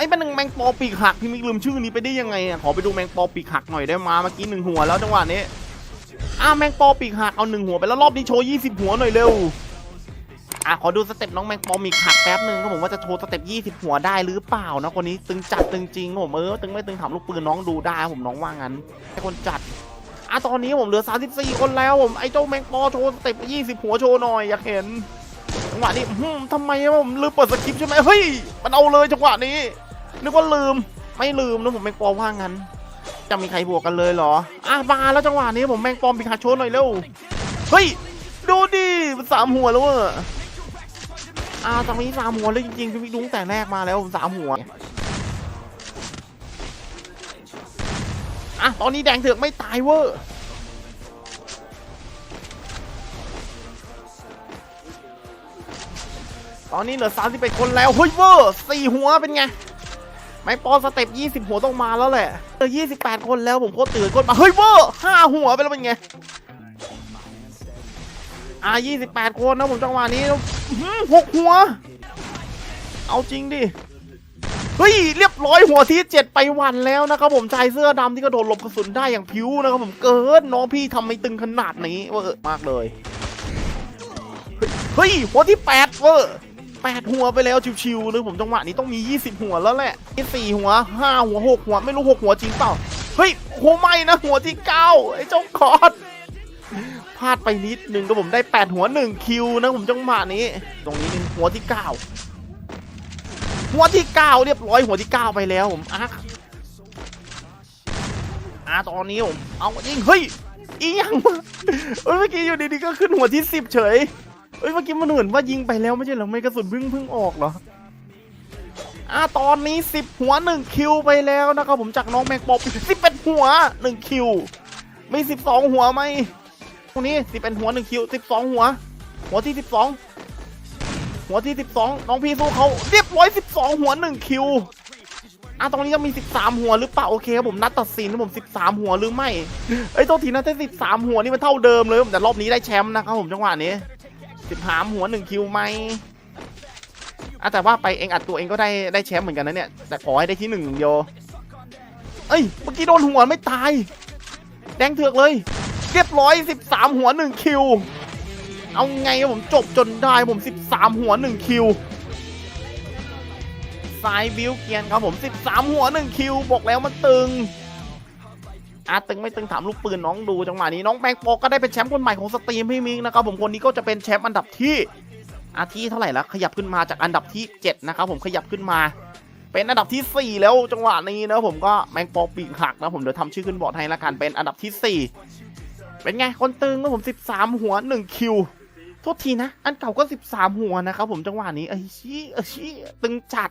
อ้เป็นหนึ่งแมงปอปีกหักพี่มิกลืมชื่อนี้ไปได้ยังไงอะขอไปดูแมงปอปีกหักหน่อยได้มาเมื่อกี้หนึ่งหัวแล้วจังหวะนี้อ้าแมงปอปีกหักเอาหนึ่งหัวไปแล้วรอบนี้โชว์ยี่สิบหัวหน่อยเร็วอะขอดูสเต็ปน้องแมงปอปีกหักแป๊บหนึ่งครับผมว่าจะโชว์สเต็ปยี่สิบหัวได้หรือเปล่านะคนนี้ตึงจัดตึงจริงผมเออตึงไม่ตึงถามลูกปืนน้องดูได้ผมน้องว่างั้นให้คนจัดอะตอนนี้ผมเหลือ34คนแล้วผมไอ้เจ้าแมงปอโชว์สเต็ป20หัวโชว์หน่อยอยากเห็นจังหวะนี้ทำไมผมลืมเปิดสคริปใช่ไหมเฮ้ยมันเอาเลยจังหวะนี้ นึกว่าลืม ไม่ลืมนะผมแมงปอว่างั้น จะมีใครบวกกันเลยเหรอ อะมาแล้วจังหวะนี้ผมแมงปอมปีคาโชหน่อยเร็ว เฮ้ย ดูดิมันสามหัวแล้วอะอ่าตอนนี้สามหัวเลยจริงๆพี่วิดุ้งแต่แรกมาแล้วสามหัวอะตอนนี้แดงเถือกไม่ตายเวอร์ตอนนี้เหลือ 31 คนแล้ว เฮ้ยเวอร์สี่หัวเป็นไง ไม่ปอสเต็ป20 หัวต้องมาแล้วแหละเหลือ28 คนแล้วผมโคตรตื่นคนมาเฮ้ยเวอร์ห้าหัวไปแล้วเป็นไงอ่า28 คนนะผมจังหวะนี้หกหัว เอาจริงดิเฮ้ยเรียบร้อยหัวที่ 7 ไปวันแล้วนะครับผมชายเสื้อดำที่กระโดดหลบกระสุนได้อย่างผิวนะครับผมเกินน้องพี่ทำไม่ตึงขนาดนี้เวอร์มากเลย เฮ้ยหัวที่ 8 เวอร์ แปดหัวไปแล้วชิวๆเลยผมจังหวะนี้ต้องมี 20 หัวแล้วแหละที่สี่หัวห้าหัวหกหัว ไม่รู้หกหัวจริงเปล่า เฮ้ยโหไม่นะ หัวที่เก้าไอ้เจ้าคอร์ดพลาดไปนิดนึงก็ผมได้ 8 หัว 1 คิวนะผมจังหวะนี้ ตรงนี้หนึ่งหัวที่ 9 หัวที่ 9 เรียบร้อยหัวที่ 9 ไปแล้วผมอะอะตอนนี้ผมเอายิงเฮ้ยอีหยังเอ้ยเมื่อกี้อยู่ดีๆก็ขึ้นหัวที่ 10 เฉย เอ้ยเมื่อกี้มันเหมือนว่ายิงไปแล้วไม่ใช่เหรอไม่กระสุนเพิ่งเพิ่งออกเหรออ่าตอนนี้ 10 หัว 1 คิวไปแล้วนะครับผมจากน้องแมงปอบ11หัว 1 คิวมี 12 หัวไหมตรงนี้11หัว 1 คิว 12 หัว หัวที่ 12 หัวที่ 12 น้องพี่สู้เขาเรียบร้อย12 หัว 1 คิวอะตรงนี้ก็มี 13 หัวหรือเปล่าโอเคครับผมนัดตัดสินนะผม 13 หัวหรือไม่เอ้ยโทษทีนะแต่13 หัวนี่มันเท่าเดิมเลยแต่รอบนี้ได้แชมป์นะครับผมจังหวะนี้ สิบหามหัวหนึ่งคิวไหมอะแต่ว่าไปเองอัดตัวเองก็ได้ได้แชมป์เหมือนกันนะเนี่ย แต่ขอให้ได้ที่หนึ่งโยเอ้ย เมื่อกี้โดนหัวไม่ตาย แดงเถือกเลย เรียบร้อยสิบสามหัวหนึ่งคิว เอาไงผมจบจนได้ผมสิบสามหัวหนึ่งคิวสายบิวเกียนครับผมสิบสามหัวหนึ่งคิว บอกแล้วมันตึง อาร์ตึงไม่ตึงถามลูกปืนน้องดูจังหวะนี้น้องแบงโปก็ได้เป็นแชมป์คนใหม่ของสตรีมพี่มิงนะครับผมคนนี้ก็จะเป็นแชมป์อันดับที่อาที่เท่าไหร่แล้วขยับขึ้นมาจากอันดับที่ 7 นะครับผมขยับขึ้นมา เป็นอันดับทีสี่ 4 แล้วจังหวะนี้นะผมก็แมงปอปีกหักนะผมเดี๋ยวทำชื่อขึ้นบอร์ดให้ละกันเป็นอันดับที่ 4 เป็นไงคนตึงนะผม 13 หัว 1 คิวโทษทีนะ อันเก่าก็ 13 หัวนะครับผมจังหวะนี้เอ้ชี้เอ้ชี้ตึงจัด